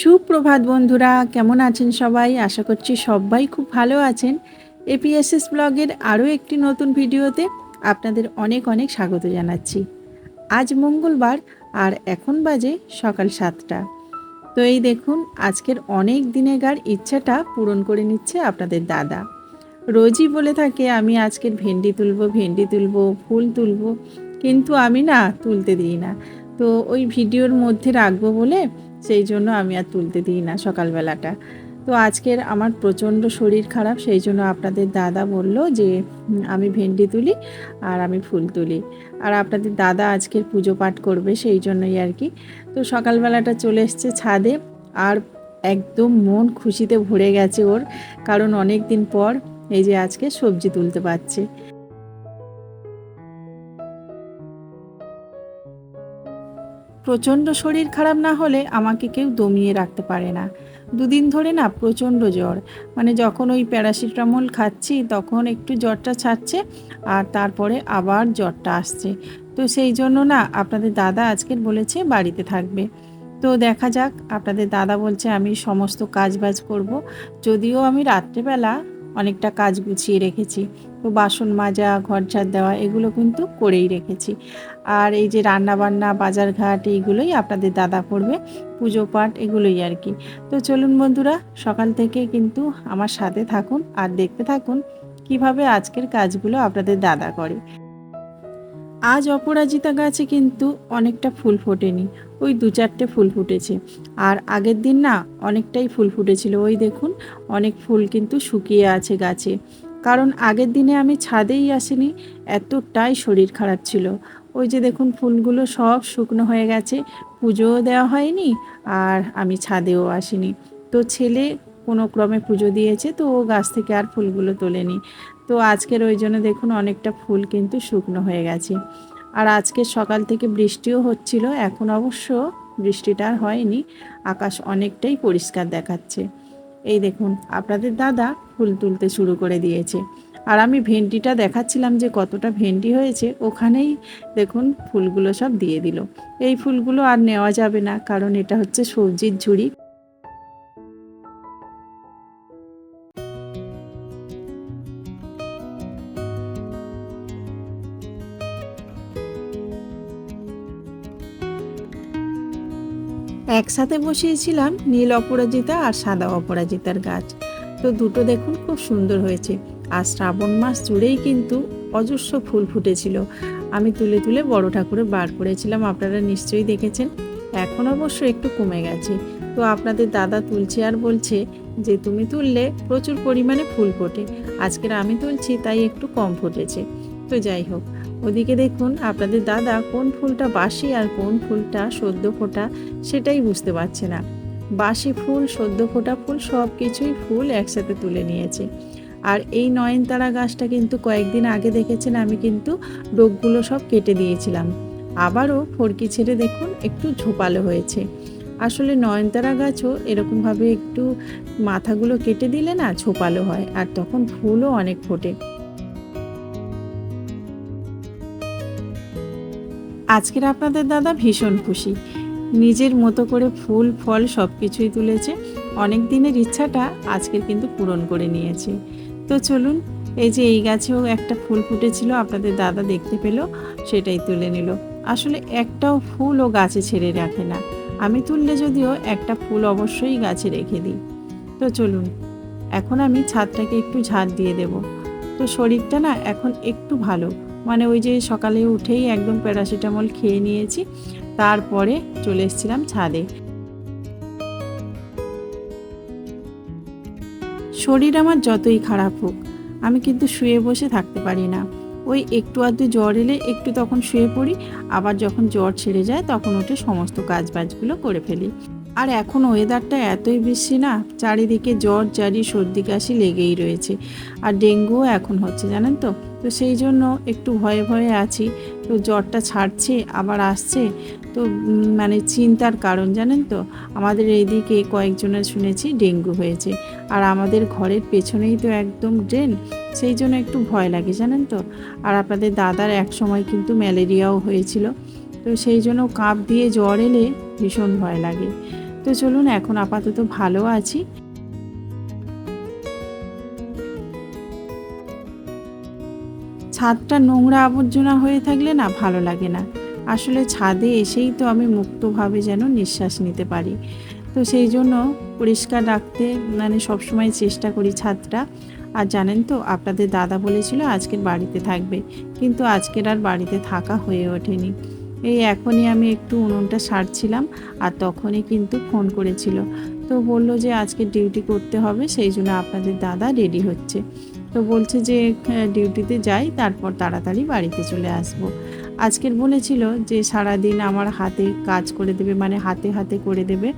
সুপ্রভাত বন্ধুরা, কেমন আছেন সবাই? আশা করছি সবাই খুব ভালো আছেন। এপিএসএস ব্লগের আরও একটি নতুন ভিডিওতে আপনাদের অনেক অনেক স্বাগত জানাচ্ছি। আজ মঙ্গলবার আর এখন বাজে সকাল সাতটা। তো এই দেখুন, আজকের অনেক দিনেগার ইচ্ছাটা পূরণ করে নিচ্ছে আপনাদের দাদা। রোজই বলে থাকে, আমি আজকের ভেন্ডি তুলব ভেন্ডি তুলব, ফুল তুলব। কিন্তু আমি না তুলতে দিই না। তো ওই ভিডিওর মধ্যে রাখব বলে সেই জন্য আমি আর তুলতে দিই না সকালবেলাটা। তো আজকের আমার প্রচণ্ড শরীর খারাপ, সেই জন্য আপনাদের দাদা বলল যে আমি ভেন্ডি তুলি আর আমি ফুল তুলি। আর আপনাদের দাদা আজকের পুজো পাঠ করবে সেই জন্যই আর কি। তো সকালবেলাটা চলে এসছে ছাদে আর একদম মন খুশিতে ভরে গেছে ওর, কারণ অনেক দিন পর এই যে আজকে সবজি তুলতে পারছে। প্রচণ্ড শরীর খারাপ না হলে আমাকে কেউ দমিয়ে রাখতে পারে না। দুদিন ধরে না প্রচণ্ড জ্বর। মানে যখন ওই প্যারাসিটামল খাচ্ছি, তখন একটু জ্বরটা ছাড়ছে আর তারপরে আবার জ্বরটা আসছে। তো সেই জন্য না আপনাদের দাদা আজকের বলেছে বাড়িতে থাকবে। তো দেখা যাক, আপনাদের দাদা বলছে আমি সমস্ত কাজ বাজ করব। যদিও আমি রাত্রেবেলা অনেকটা কাজ গুছিয়ে রেখেছি। তো বাসন মাজা ঘর ঝাড় দেওয়া, এগুলো কিন্তু করেই রেখেছি। আর এই যে রান্নাবান্না বাজার ঘাট এইগুলোই আপনাদের দাদা করবে। পুজো পাঠ, এগুলোই আর কি। তো চলুন বন্ধুরা, সকাল থেকে কিন্তু আমার সাথে থাকুন আর দেখতে থাকুন কীভাবে আজকের কাজগুলো আপনাদের দাদা করে। আজ অপরাজিতা গাছে কিন্তু অনেকটা ফুল ফোটেনি। ওই দু চারটে ফুল ফুটেছে। আর আগের দিন না অনেকটাই ফুল ফুটেছিল। ওই দেখুন, অনেক ফুল কিন্তু শুকিয়ে আছে গাছে। কারণ আগের দিনে আমি ছাদেই আসিনি, এতটাই শরীর খারাপ ছিল। ওই যে দেখুন, ফুলগুলো সব শুকনো হয়ে গেছে। পুজোও দেওয়া হয়নি আর আমি ছাদেও আসিনি। তো ছেলে কোনো ক্রমে পুজো দিয়েছে, তো ও গাছ থেকে আর ফুলগুলো তোলেনি। তো আজকের ওই জন্য দেখুন অনেকটা ফুল কিন্তু শুকনো হয়ে গেছে। আর আজকে সকাল থেকে বৃষ্টিও হচ্ছিল, এখন অবশ্য বৃষ্টিটা আর হয়নি, আকাশ অনেকটাই পরিষ্কার দেখাচ্ছে। এই দেখুন, আপনাদের দাদা ফুল তুলতে শুরু করে দিয়েছে। আর আমি ভেন্ডিটা দেখাচ্ছিলাম যে কতটা ভেন্ডি হয়েছে, ওখানেই দেখুন ফুলগুলো সব দিয়ে দিল। এই ফুলগুলো আর নেওয়া যাবে না, কারণ এটা হচ্ছে সবজির ঝুড়ি। একসাথে বসিয়েছিলাম নীল অপরাজিতা আর সাদা অপরাজিতার গাছ। তো দুটো দেখুন খুব সুন্দর হয়েছে। আর শ্রাবণ মাস জুড়েই কিন্তু অজস্র ফুল ফুটেছিল। আমি তুলে তুলে বড় ঠাকুরে বার করেছিলাম, আপনারা নিশ্চয়ই দেখেছেন। এখন অবশ্য একটু কমে গেছে। তো আপনাদের দাদা তুলছে আর বলছে যে, তুমি তুললে প্রচুর পরিমাণে ফুল ফোটে। আজকের আমি তুলছি, তাই একটু কম ফুটেছে। তো যাই হোক ওদিকে দেখুন, আপনাদের দাদা কোন ফুলটা বাসি আর কোন ফুলটা সদ্য ফোটা সেটাই বুঝতে পারছে না। বাসি ফুল, সদ্য ফোটা ফুল সব কিছুই ফুল একসাথে তুলে নিয়েছে। আর এই নয়নতারা গাছটা কিন্তু কয়েকদিন আগে দেখেছেন, আমি কিন্তু ডোকগুলো সব কেটে দিয়েছিলাম। আবারও ফরকি ছেড়ে দেখুন, একটু ঝোপালো হয়েছে। আসলে নয়নতারা গাছও এরকমভাবে একটু মাথাগুলো কেটে দিলে না ঝোপালো হয়, আর তখন ফুলও অনেক ফোটে। আজকের আপনাদের দাদা ভীষণ খুশি। নিজের মতো করে ফুল, ফল সব কিছুই তুলেছে। অনেক দিনের ইচ্ছাটা আজকের কিন্তু পূরণ করে নিয়েছে। তো চলুন, এই যে এই গাছেও একটা ফুল ফুটেছিল, আপনাদের দাদা দেখতে পেল, সেটাই তুলে নিল। আসলে একটাও ফুল ও গাছে ছেড়ে রাখে না। আমি তুললে যদিও একটা ফুল অবশ্যই গাছে রেখে দিই। তো চলুন, এখন আমি ছাদটাকে একটু ঝাড় দিয়ে দেব। তো শরীরটা না এখন একটু ভালো। মানে ওই যে সকালে উঠেই একদম প্যারাসিটামল খেয়ে নিয়েছি, তারপরে চলে এসেছিলাম ছাদে। শরীর আমার যতই খারাপ হোক, আমি কিন্তু শুয়ে বসে থাকতে পারি না। ওই একটু আধটু জ্বর এলে একটু তখন শুয়ে পড়ি, আবার যখন জ্বর ছেড়ে যায় তখন উঠে সমস্ত কাজ বাজগুলো করে ফেলি। আর এখন ওয়েদারটা এতই বেশি না, চারিদিকে জ্বর জারি সর্দি, কাশি লেগেই রয়েছে। আর ডেঙ্গুও এখন হচ্ছে, জানেন তো? তো সেই জন্য একটু ভয়ে ভয়ে আছি। তো জ্বরটা ছাড়ছে, আবার আসছে। তো মানে চিন্তার কারণ, জানেন তো? আমাদের এইদিকে কয়েকজনের শুনেছি ডেঙ্গু হয়েছে। আর আমাদের ঘরের পেছনেই তো একদম ড্রেন, সেই জন্য একটু ভয় লাগে, জানেন তো? আর আপনাদের দাদার এক সময় কিন্তু ম্যালেরিয়াও হয়েছিল। তো সেই জন্য কাপ দিয়ে জ্বর এলে ভীষণ ভয় লাগে। তো চলুন, এখন আপাতত ভালো আছি। ছাদটা নোংরা আবর্জনা হয়ে থাকলে না ভালো লাগে না। আসলে ছাদে এসেই তো আমি মুক্তভাবে যেন নিঃশ্বাস নিতে পারি। তো সেই জন্য পরিষ্কার রাখতে মানে সবসময় চেষ্টা করি ছাদটা। আর জানেন তো, আপনাদের দাদা বলেছিল আজকের বাড়িতে থাকবে। কিন্তু আজকের আর বাড়িতে থাকা হয়ে ওঠেনি। এই এখনই আমি একটু উনুনটা সারছিলাম আর তখনই কিন্তু ফোন করেছিল। তো বলল যে আজকে ডিউটি করতে হবে, সেই জন্য আপনাদের দাদা রেডি হচ্ছে। তো বলছে যে ডিউটিতে যাই, তারপর তাড়াতাড়ি বাড়িতে চলে আসব। আজকের বলেছিল যে সারা দিন আমার হাতে কাজ করে দেবে মানে হাতে হাতে করে দেবে,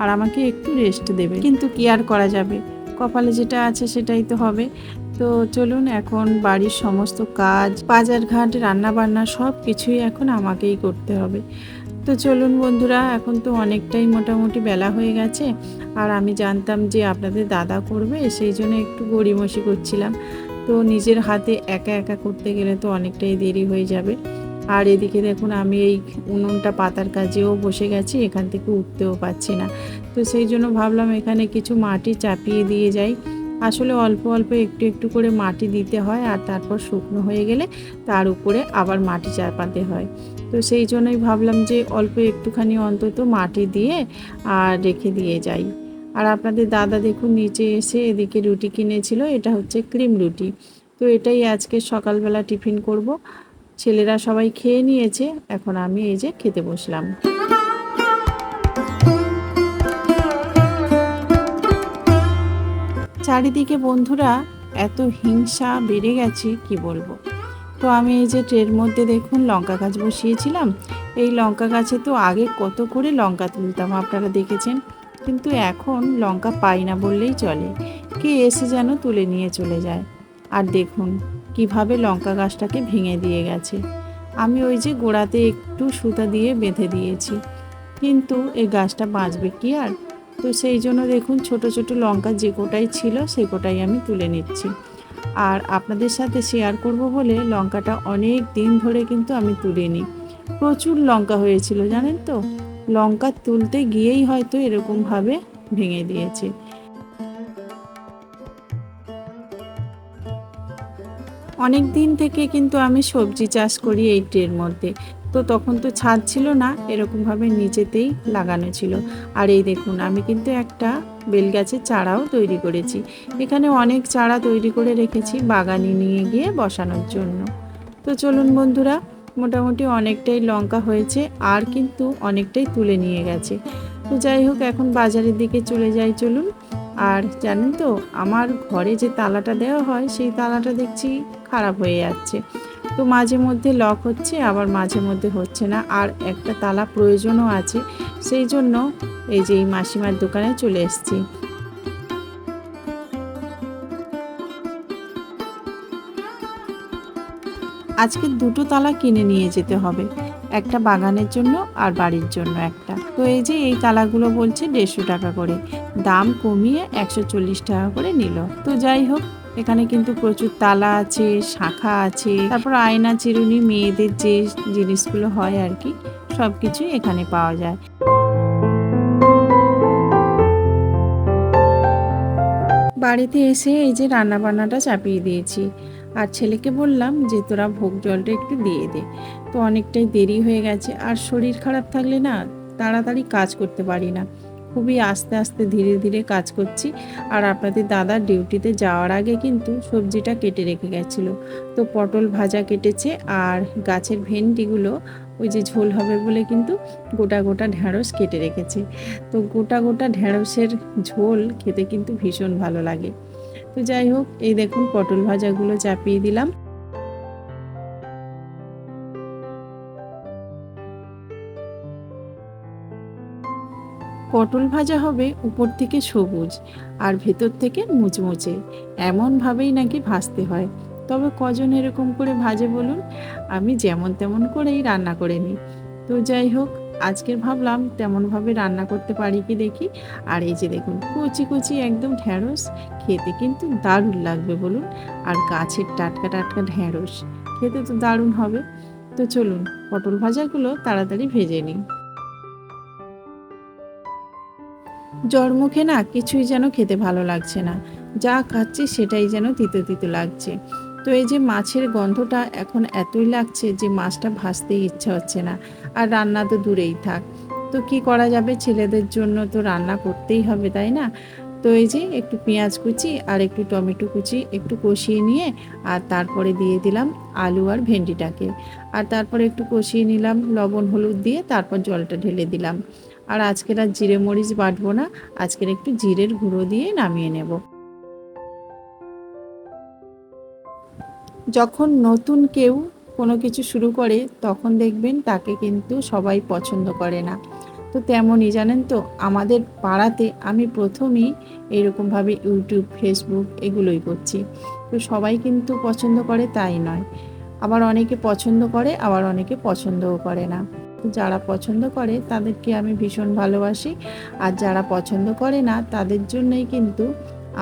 আর আমাকে একটু রেস্ট দেবে। কিন্তু কি আর করা যাবে? কপালে যেটা আছে সেটাই তো হবে। তো চলুন, এখন বাড়ির সমস্ত কাজ বাজার ঘাট রান্না বান্না সব কিছুই এখন আমাকেই করতে হবে। তো চলুন বন্ধুরা, এখন তো অনেকটাই মোটামুটি বেলা হয়ে গেছে। আর আমি জানতাম যে আপনাদের দাদা করবে, সেই জন্য একটু গড়িমসি করছিলাম। তো নিজের হাতে একা একা করতে গেলে তো অনেকটাই দেরি হয়ে যাবে। আর এদিকে দেখুন, আমি এই উনুনটা পাতার কাজেও বসে গেছি, এখান থেকে উঠতেও পাচ্ছি না। তো সেই জন্য ভাবলাম এখানে কিছু মাটি চাপিয়ে দিয়ে যাই। আসলে অল্প অল্প একটু একটু করে মাটি দিতে হয়, আর তারপর শুকনো হয়ে গেলে তার উপরে আবার মাটি চাপাতে হয়। তো সেই জন্যই ভাবলাম যে অল্প একটুখানি অন্তত মাটি দিয়ে আর রেখে দিয়ে যাই। আর আপনাদের দাদা দেখুন নিচে এসে এদিকে রুটি কিনেছিল, এটা হচ্ছে ক্রিম রুটি। তো এটাই আজকে সকালবেলা টিফিন করব। ছেলেরা সবাই খেয়ে নিয়েছে, এখন আমি এই যে খেতে বসলাম। চারিদিকে বন্ধুরা, এত হিংসা বেড়ে গেছে, কি বলব? তো আমি এই যে ট্রের মধ্যে দেখুন লঙ্কা গাছ বসিয়েছিলাম। এই লঙ্কা গাছে তো আগে কত করে লঙ্কা তুলতাম আপনারা দেখেছেন। কিন্তু এখন লঙ্কা পাই না বললেই চলে। কে এসে যেন তুলে নিয়ে চলে যায়। আর দেখুন কীভাবে লঙ্কা গাছটাকে ভেঙে দিয়ে গেছে। আমি ওই যে গোড়াতে একটু সুতা দিয়ে বেঁধে দিয়েছি। কিন্তু এই গাছটা বাঁচবে কি আর? তো সেই জন্য দেখুন ছোট ছোট লঙ্কা যে কোটাই ছিল সে কোটাই আমি তুলে নিচ্ছি। আর আপনাদের সাথে শেয়ার করব বলে লঙ্কাটা অনেক দিন ধরে কিন্তু আমি তুলে নিই প্রচুর লঙ্কা হয়েছিল, জানেন তো? লঙ্কা তুলতে গিয়েই হয়তো এরকমভাবে ভেঙে দিয়েছে। অনেক দিন থেকে কিন্তু আমি সবজি চাষ করি এই ট্রের মধ্যে। তো তখন তো ছাদ ছিল না, এরকমভাবে নিচেতেই লাগানো ছিল। আর এই দেখুন, আমি কিন্তু একটা বেল গাছের চারাও তৈরি করেছি। এখানে অনেক চারা তৈরি করে রেখেছি বাগানে নিয়ে গিয়ে বসানোর জন্য। তো চলুন বন্ধুরা, মোটামুটি অনেকটাই লঙ্কা হয়েছে, আর কিন্তু অনেকটাই তুলে নিয়ে গেছে। তো যাই হোক, এখন বাজারের দিকে চলে যাই চলুন। আর জানেন তো, আমার ঘরে যে তালাটা দেওয়া হয়, সেই তালাটা দেখছি খারাপ হয়ে যাচ্ছে। তো মাঝে মধ্যে লক হচ্ছে, আবার মাঝে মধ্যে হচ্ছে না। আর একটা তালা প্রয়োজনও আছে, সেই জন্য এই যে এই মাসিমার দোকানে চলে এসেছি। আজকে দুটো তালা কিনে নিয়ে যেতে হবে, একটা বাগানের জন্য আর বাড়ির জন্য একটা। তো এই যে এই তালাগুলো বলছে দেড়শো টাকা করে, দাম কমিয়ে একশো চল্লিশ টাকা করে নিল। তো যাই হোক এখানে কিন্তু প্রচুর তালা আছে, শাখা আছে, তারপর আয়না, চিরুনি, মেয়েদের যে জিনিসগুলো হয় আর কি সব কিছুই এখানে পাওয়া যায়। বাড়িতে এসে এই যে রান্না বান্নাটা চাপিয়ে দিয়েছি। আর ছেলেকে বললাম যে, তোরা ভোগ জলটা একটু দিয়ে দে। তো অনেকটাই দেরি হয়ে গেছে। আর শরীর খারাপ থাকলে না, তাড়াতাড়ি কাজ করতে পারি না। খুবই আস্তে আস্তে ধীরে ধীরে কাজ করছি। আর আপনাদের দাদার ডিউটিতে যাওয়ার আগে কিন্তু সবজিটা কেটে রেখে গেছিল। তো পটল ভাজা কেটেছে আর গাছের ভেন্ডিগুলো ওই যে ঝোল হবে বলে কিন্তু গোটা গোটা ঢ্যাঁড়স কেটে রেখেছে। তো গোটা গোটা ঢ্যাঁড়সের ঝোল খেতে কিন্তু ভীষণ ভালো লাগে। তো যাই হোক, এই দেখুন পটল ভাজাগুলো চাপিয়ে দিলাম। পটল ভাজা হবে উপর থেকে সবুজ আর ভেতর থেকে মুচমুচে। এমনভাবেই নাকি ভাজতে হয়। তবে কজন এরকম করে ভাজে বলুন? আমি যেমন তেমন করেই রান্না করে নিই। তো যাই হোক, আজকের ভাবলাম তেমনভাবে রান্না করতে পারি কি দেখি? আর এই যে দেখুন, কুচি কুচি একদম ঢ্যাঁড়স, খেতে কিন্তু দারুণ লাগবে বলুন। আর গাছের টাটকা টাটকা ঢ্যাঁড়স, খেতে তো দারুণ হবে। তো চলুন, পটল ভাজাগুলো তাড়াতাড়ি ভেজে নিই। জ্বর মুখে না কিছুই যেন খেতে ভালো লাগছে না। যা খাচ্ছি সেটাই যেন তিতো তিতো লাগছে। তো এই যে মাছের গন্ধটা এখন এতই লাগছে যে মাছটা ভাজতেই ইচ্ছা হচ্ছে না। আর রান্না তো দূরেই থাক। তো কি করা যাবে? ছেলেদের জন্য তো রান্না করতেই হবে, তাই না? তো এই যে একটু পেঁয়াজ কুচি আর একটু টমেটো কুচি একটু কষিয়ে নিয়ে আর তারপরে দিয়ে দিলাম আলু আর ভেন্ডিটাকে। আর তারপরে একটু কষিয়ে নিলাম, লবণ, হলুদ দিয়ে তারপর জলটা ঢেলে দিলাম। আর আজকের আর জিরে মরিচ বাটবো না, আজকের একটু জিরের গুঁড়ো দিয়ে নামিয়ে নেব। যখন নতুন কেউ কোনো কিছু শুরু করে, তখন দেখবেন তাকে কিন্তু সবাই পছন্দ করে না। তো তেমনই জানেন তো, আমাদের পাড়াতে আমি প্রথমেই এরকমভাবে ইউটিউব, ফেসবুক এগুলোই করছি। তো সবাই কিন্তু পছন্দ করে তাই নয়। আবার অনেকে পছন্দ করে, আবার অনেকে পছন্দও করে না। তো যারা পছন্দ করে তাদেরকে আমি ভীষণ ভালোবাসি। আর যারা পছন্দ করে না, তাদের জন্যই কিন্তু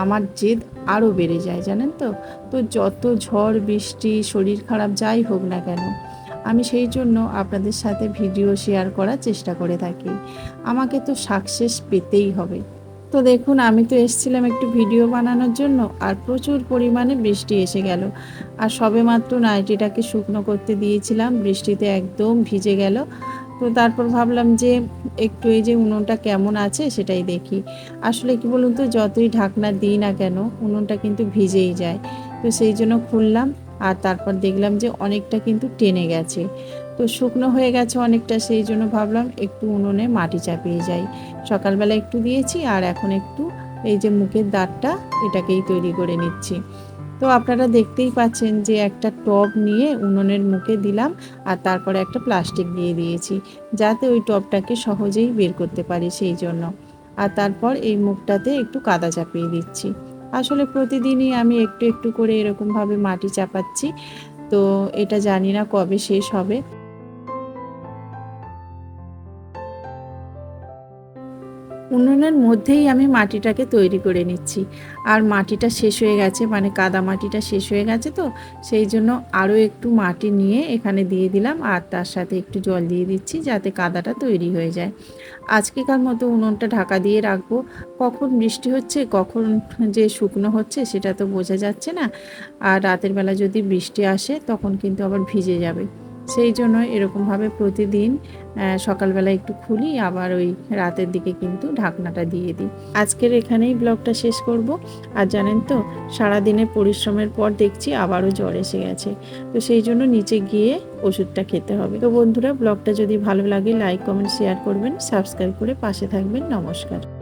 আমার জেদ আরও বেড়ে যায়, জানেন তো? তো যত ঝড়, বৃষ্টি, শরীর খারাপ যাই হোক না কেন, আমি সেই জন্য আপনাদের সাথে ভিডিও শেয়ার করার চেষ্টা করে থাকি। আমাকে তো সাকসেস পেতেই হবে। তো দেখুন, আমি তো এসেছিলাম একটু ভিডিও বানানোর জন্য আর প্রচুর পরিমাণে বৃষ্টি এসে গেল। আর সবেমাত্র নাইটিটাকে শুকনো করতে দিয়েছিলাম, বৃষ্টিতে একদম ভিজে গেল। তো তারপর ভাবলাম যে একটু এই যে উনুনটা কেমন আছে সেটাই দেখি। আসলে কি বলুন তো, যতই ঢাকনা দিই না কেন, উনুনটা কিন্তু ভিজেই যায়। তো সেই জন্য খুললাম আর তারপর দেখলাম যে অনেকটা কিন্তু টেনে গেছে। তো শুকনো হয়ে গেছে অনেকটা, সেই জন্য ভাবলাম একটু উনুনে মাটি চাপিয়ে যাই। সকালবেলা একটু দিয়েছি আর এখন একটু এই যে মুখের দাঁতটা এটাকেই তৈরি করে নিচ্ছি। তো আপনারা দেখতেই পাচ্ছেন যে একটা টব নিয়ে উনুনের মুখে দিলাম আর তারপরে একটা প্লাস্টিক দিয়ে দিয়েছি, যাতে ওই টবটাকে সহজেই বের করতে পারি সেই জন্য। আর তারপর এই মুখটাতে একটু কাদা চাপিয়ে দিচ্ছি। আসলে প্রতিদিনই আমি একটু একটু করে এরকমভাবে মাটি চাপাচ্ছি, তো এটা জানি না কবে শেষ হবে। উনুনের মধ্যেই আমি মাটিটাকে তৈরি করে নিচ্ছি। আর মাটিটা শেষ হয়ে গেছে মানে কাদা মাটিটা শেষ হয়ে গেছে তো, সেই জন্য আরও একটু মাটি নিয়ে এখানে দিয়ে দিলাম আর তার সাথে একটু জল দিয়ে দিচ্ছি যাতে কাদাটা তৈরি হয়ে যায়। আজকেকার মতো উনুনটা ঢাকা দিয়ে রাখব। কখন বৃষ্টি হচ্ছে, কখন যে শুকনো হচ্ছে সেটা তো বোঝা যাচ্ছে না। আর রাতের বেলা যদি বৃষ্টি আসে তখন কিন্তু আবার ভিজে যাবে। সেই জন্য এরকমভাবে প্রতিদিন সকালবেলা একটু খুলি, আবার ওই রাতের দিকে কিন্তু ঢাকনাটা দিয়ে দিই। আজকের এখানেই ব্লগটা শেষ করব। আর জানেন তো, সারাদিনের পরিশ্রমের পর দেখছি আবারও জ্বর এসে গেছে। তো সেই জন্য নিচে গিয়ে ওষুধটা খেতে হবে। তো বন্ধুরা, ব্লগটা যদি ভালো লাগে, লাইক, কমেন্ট, শেয়ার করবেন, সাবস্ক্রাইব করে পাশে থাকবেন। নমস্কার।